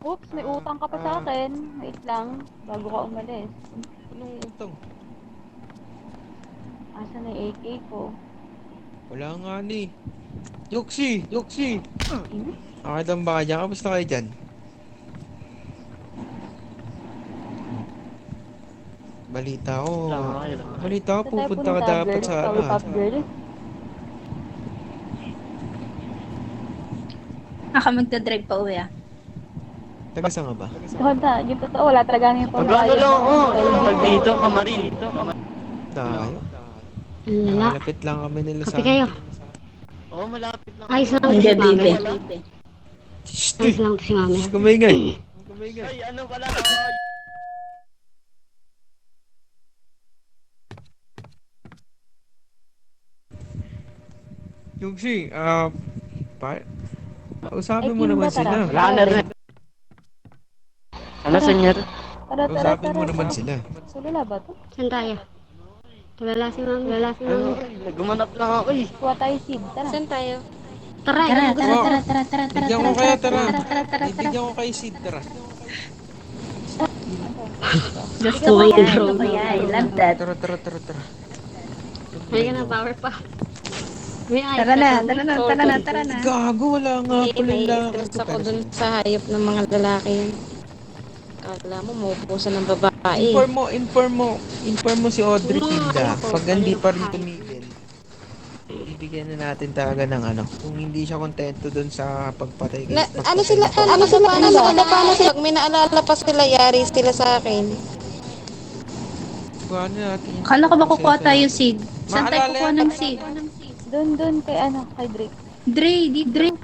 Oops, may Ah, utang ka pa sa ah. akin. Wait lang, bago ka umalis. Anong utang? Asan na yung AK ko? Wala nga ni. Yoksi! Yoksi! Ina? Okay lang ba kayo? Kamusta kayo dyan? Balita ko. Balita ko, Saan tayo pupunta ka dapat girl? sa ano. Powerpuff ah. Girl? Baka magdadrive pa uwi ah. Taga saan ka ba? Honda, yung totoo, wala talaga yung pang Magano lang ako. Pag dito, kamari. Tayo. Lala. Malapit lang kami nila sa... Kape kayo. Oo, malapit lang. Ayos lang Ang si mami. Ayos lang si mami. Kumingay! Ay, ano pala? Yoksi, ah... pa... Usapin mo naman sila. Wala ka na rin. Ano, senyor? Tara, tara, Usapin tara. mo naman sila. Tulala ba to? Saan tayo? Tulala si mami. Tulala si mami. gumanap lang ako eh. Kuha tayo seed, tara. Tara, Tara, ayun, tara, Wow. tara, tara, tara, tara, Bigyan ko tara, kaya, tara, tara. tara, tara, tara, tara. Bibigyan ko kay Sid, tara. Gusto Ikaw ko yan, kaya, gusto ko yan. I love that. Tara, tara, tara, tara. May ka na power pa. May ayos Tara na, tara na, tara na, tara na. Gago, wala nga pala yung lakad ko. Stress ako dun sa hayop ng mga lalaki yun. Kala mo, maupusan ng babae. Inform mo, inform mo, inform mo si Audrey Tinda. Pag hindi pa rin tumigil, bibigyan na natin talaga ng ano. Kung hindi siya kontento dun sa pagpatay Na, ano sila, ano sila, paano sila, paano sila, pag may naalala pa sila, yari sila sa akin. Kuha na natin Kala ko ba kukuha tayo seed? Saan tayo kukuha ng seed? Doon, doon, kay ano, kay Drake. Dre, di Dre.